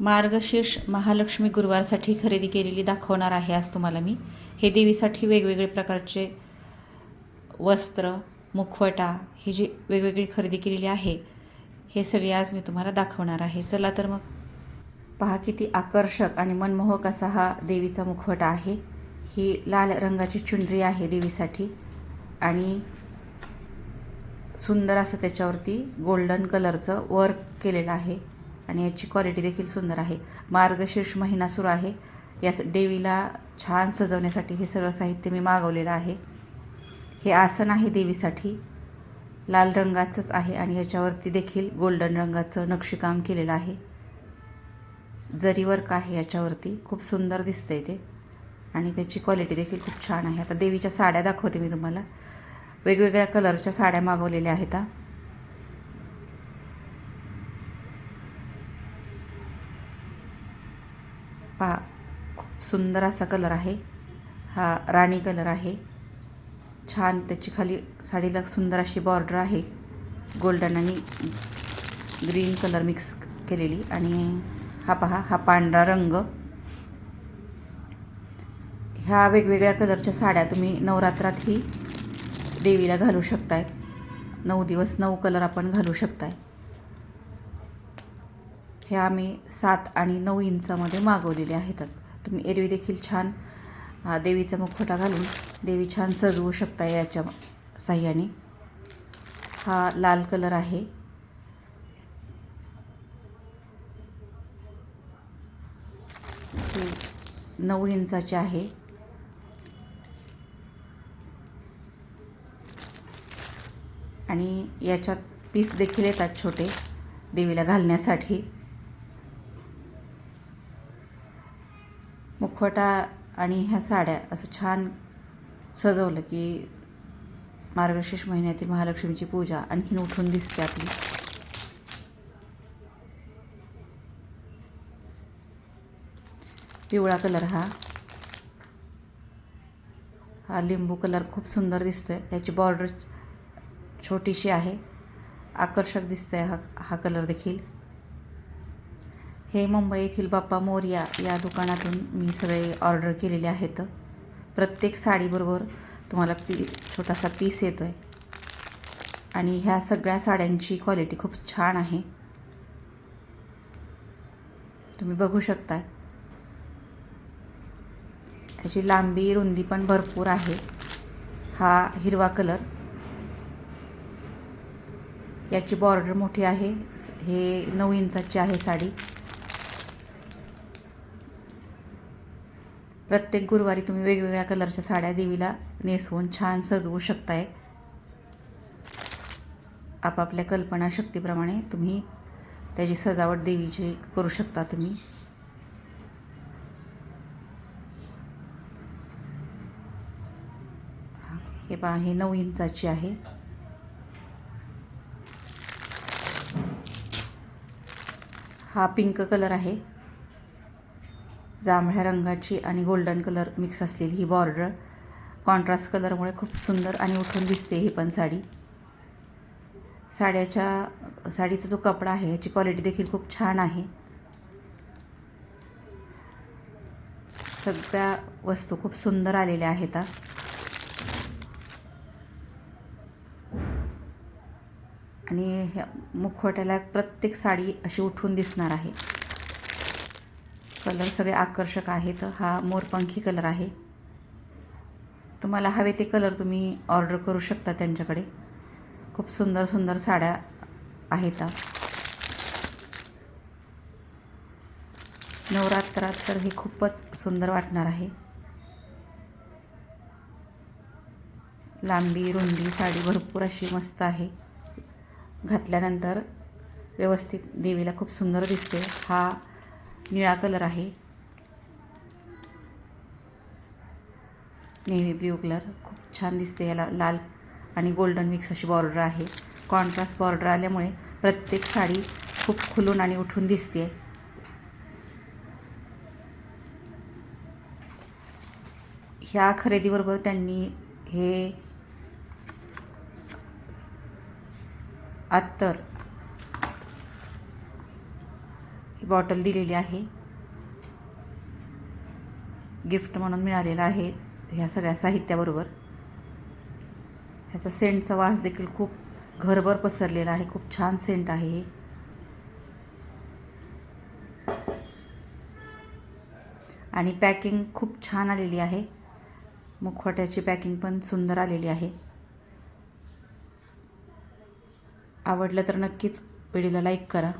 मार्गशीर्ष महालक्ष्मी गुरुवारसाठी खरेदी केलेली दाखवणार आहे आज तुम्हाला मी. हे देवीसाठी वेगवेगळे प्रकारचे वस्त्र मुखवटा ही जी वेगवेगळी खरेदी केलेली आहे हे सगळे आज मी तुम्हाला दाखवणार आहे. चला तर मग पहा किती आकर्षक आणि मनमोहक असा हा देवीचा मुखवटा आहे. ही लाल रंगाची चुनरी आहे देवीसाठी आणि सुंदर असं त्याच्यावरती गोल्डन कलरचं वर्क केलेलं आहे. आणि याची क्वालिटी देखील सुंदर आहे. मार्गशीर्ष महिना सुरू आहे. या स- देवीला छान सजवण्यासाठी हे सगळं साहित्य मी मागवलेलं आहे. हे आसन आहे देवीसाठी. लाल रंगाचंच आहे आणि याच्यावरती देखील गोल्डन रंगाचं नक्षीकाम केलेलं आहे. जरी वर्क आहे याच्यावरती खूप सुंदर दिसतंय ते. आणि त्याची क्वालिटी देखील खूप छान आहे. आता देवीच्या साड्या दाखवते मी तुम्हाला. वेगवेगळ्या कलरच्या साड्या मागवलेल्या आहेत पहा खूप सुंदर असा कलर आहे. हा राणी कलर आहे. छान त्याची खाली साडीला सुंदर अशी बॉर्डर आहे. गोल्डन आणि ग्रीन कलर मिक्स केलेली आणि हा पहा हा पांढरा रंग. ह्या वेगवेगळ्या कलरच्या साड्या तुम्ही नवरात्रातही देवीला घालू शकताय. नऊ दिवस नऊ कलर आपण घालू शकताय. हे आम्ही सात आणि नऊ इंचामध्ये मागवलेले आहेत. तुम्ही एरवी देखील छान देवीचा मुखवटा घालून देवी छान सजवू शकता याच्या साह्याने. हा लाल कलर आहे. नऊ इंचाचे आहे. आणि याच्यात पीस देखील येतात छोटे देवीला घालण्यासाठी. मुखवटा आणि ह्या साड्या असं छान सजवलं की मार्गशीर्ष महिन्यातील महालक्ष्मीची पूजा आणखीन उठून दिसते आपली. पिवळा कलर हा. हा लिंबू कलर खूप सुंदर दिसतोय. याची बॉर्डर छोटीशी आहे. आकर्षक दिसतंय हा हा कलर देखील. हे मुंबई येथील बाप्पा मोर्या या दुकानातून मी सगळे ऑर्डर केलेले आहेत. प्रत्येक साडीबरोबर तुम्हाला पी छोटासा पीस येतो आहे आणि ह्या सगळ्या साड्यांची क्वालिटी खूप छान आहे. तुम्ही बघू शकता ह्याची लांबी रुंदी पण भरपूर आहे. हा हिरवा कलर. याची बॉर्डर मोठी आहे. हे नऊ इंचाची आहे साडी. प्रत्येक गुरुवारी तुम्ही वेगवेगळ्या कलरच्या साड्या देवीला नेसवून छान सजवू शकताय. आपापल्या कल्पनाशक्तीप्रमाणे तुम्ही त्याची सजावट देवीची करू शकता तुम्ही. हे पहा हे नऊ इंचाची आहे. हा पिंक कलर आहे. जांभळ्या रंगाची आणि गोल्डन कलर मिक्स असलेली ही बॉर्डर. कॉन्ट्रास्ट कलरमुळे खूप सुंदर आणि उठून दिसते ही पण साडी. साड्याच्या साडीचा जो कपडा आहे याची क्वालिटी देखील खूप छान आहे. सगळ्या वस्तू खूप सुंदर आलेल्या आहेत आणि ह्या मुखवट्याला प्रत्येक साडी अशी उठून दिसणार आहे. कलर सगळे आकर्षक आहेत. हा मोरपंखी कलर आहे. तुम्हाला हवे ते कलर तुम्ही ऑर्डर करू शकता त्यांच्याकडे. खूप सुंदर सुंदर साड्या आहेत. नवरात्रात तर हे खूपच सुंदर वाटणार आहे. लांबी रुंदी साडी भरपूर अशी मस्त आहे. घातल्यानंतर व्यवस्थित देवीला खूप सुंदर दिसते. हा निळा कलर आहे. Navy blue colour. खूप छान दिसते याला लाल आणि गोल्डन मिक्स अशी बॉर्डर आहे. कॉन्ट्रास्ट बॉर्डर आल्यामुळे प्रत्येक साडी खूप खुलून आणि उठून दिसते. ह्या खरेदीबरोबर त्यांनी हे अत्तर ही बॉटल दिलेली आहे. गिफ्ट म्हणून मिळालेलं आहे ह्या सगळ्या साहित्याबरोबर. ह्याचा सेंटचा वास देखील खूप घरभर पसरलेला आहे. खूप छान सेंट आहे हे. आणि पॅकिंग खूप छान आलेली आहे. मुखवट्याची पॅकिंग पण सुंदर आलेली आहे. आवडलं तर नक्कीच व्हिडिओला लाईक करा.